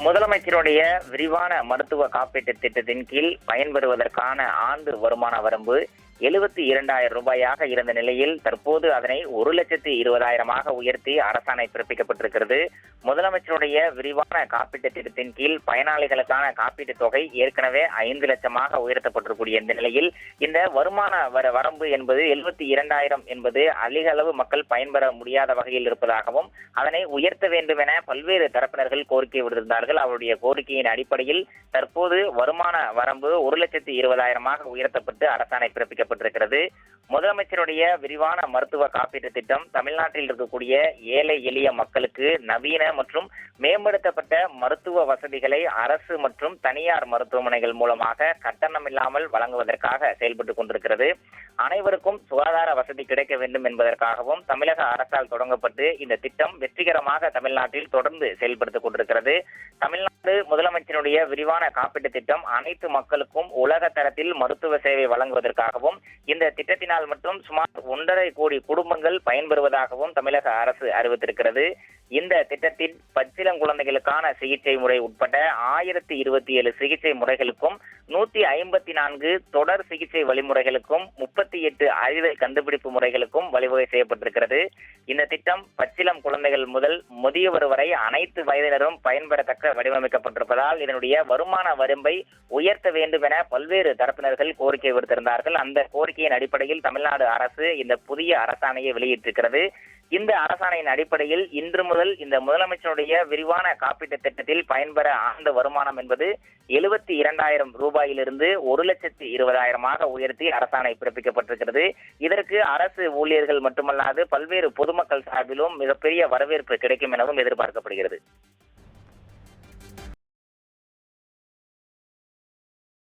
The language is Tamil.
முதலமைச்சருடைய விரிவான மருத்துவ காப்பீட்டு திட்டத்தின் கீழ் பயன்பெறுவதற்கான ஆண்டு வருமான வரம்பு எழுபத்தி இரண்டாயிரம் ரூபாயாக இருந்த நிலையில் தற்போது அதனை ஒரு லட்சத்தி இருபதாயிரமாக உயர்த்தி அரசாணை பிறப்பிக்கப்பட்டிருக்கிறது. முதலமைச்சருடைய விரிவான காப்பீட்டுத் திட்டத்தின் கீழ் பயனாளிகளுக்கான காப்பீட்டுத் தொகை ஏற்கனவே ஐந்து லட்சமாக உயர்த்தப்பட்டிருக்கூடிய இந்த நிலையில் இந்த வருமான வர வரம்பு என்பது எழுபத்தி இரண்டாயிரம் என்பது அதிக அளவு மக்கள் பயன்பெற முடியாத வகையில் இருப்பதாகவும் அதனை உயர்த்த வேண்டும் என பல்வேறு தரப்பினர்கள் கோரிக்கை விடுத்திருந்தார்கள். அவருடைய கோரிக்கையின் அடிப்படையில் தற்போது வருமான வரம்பு ஒரு லட்சத்தி இருபதாயிரமாக உயர்த்தப்பட்டு அரசாணை பிறப்பிக்கப்பட்டிருக்கிறது முதலமைச்சருடைய விரிவான மருத்துவ காப்பீட்டு திட்டம் தமிழ்நாட்டில் இருக்கக்கூடிய ஏழை எளிய மக்களுக்கு நவீன மற்றும் மேம்படுத்தப்பட்ட மருத்துவ வசதிகளை அரசு மற்றும் தனியார் மருத்துவமனைகள் மூலமாக கட்டணமில்லாமல் வழங்குவதற்காக செயல்பட்டுக் கொண்டிருக்கிறது. அனைவருக்கும் சுகாதார வசதி கிடைக்க வேண்டும் என்பதற்காகவும் தமிழக அரசால் தொடங்கப்பட்டு இந்த திட்டம் வெற்றிகரமாக தமிழ்நாட்டில் தொடர்ந்து செயல்படுத்திக் கொண்டிருக்கிறது. தமிழ்நாடு முதலமைச்சருடைய விரிவான காப்பீட்டு திட்டம் அனைத்து மக்களுக்கும் உலக தரத்தில் மருத்துவ சேவை வழங்குவதற்காகவும் இந்த திட்டத்தினால் மட்டும் சுமார் ஒன்றரை கோடி குடும்பங்கள் பயன்பெறுவதாகவும் தமிழக அரசு அறிவித்திருக்கிறது. இந்த திட்டத்தின் பச்சிளம் குழந்தைகளுக்கான சிகிச்சை முறை உட்பட ஆயிரத்தி இருபத்தி ஏழு சிகிச்சை முறைகளுக்கும் நூத்தி ஐம்பத்தி நான்கு தொடர் சிகிச்சை வழிமுறைகளுக்கும் முப்பத்தி எட்டு அறுவை கண்டுபிடிப்பு முறைகளுக்கும் வழிவகை செய்யப்பட்டிருக்கிறது. இந்த திட்டம் பச்சிளம் குழந்தைகள் முதல் முதியவர் வரை அனைத்து வயதினரும் பயன்பெறத்தக்க வடிவமைக்கப்பட்டிருப்பதால் இதனுடைய வருமான வரம்பை உயர்த்த வேண்டும் என பல்வேறு தரப்பினர்கள் கோரிக்கை விடுத்திருந்தார்கள். அந்த கோரிக்கையின் அடிப்படையில் தமிழ்நாடு அரசு இந்த புதிய அரசாணையை வெளியிட்டிருக்கிறது. இந்த அரசாணையின் அடிப்படையில் இன்று முதல் இந்த முதலமைச்சருடைய விரிவான காப்பீட்டு திட்டத்தில் பயன்பெற ஆண்டு வருமானம் என்பது எழுபத்தி இரண்டாயிரம் ரூபாயிலிருந்து ஒரு லட்சத்தி இருபதாயிரமாக உயர்த்தி அரசாணை பிறப்பிக்கப்பட்டிருக்கிறது. இதற்கு அரசு ஊழியர்கள் மட்டுமல்லாது பல்வேறு பொதுமக்கள் சார்பிலும் மிகப்பெரிய வரவேற்பு கிடைக்கும் எனவும் எதிர்பார்க்கப்படுகிறது.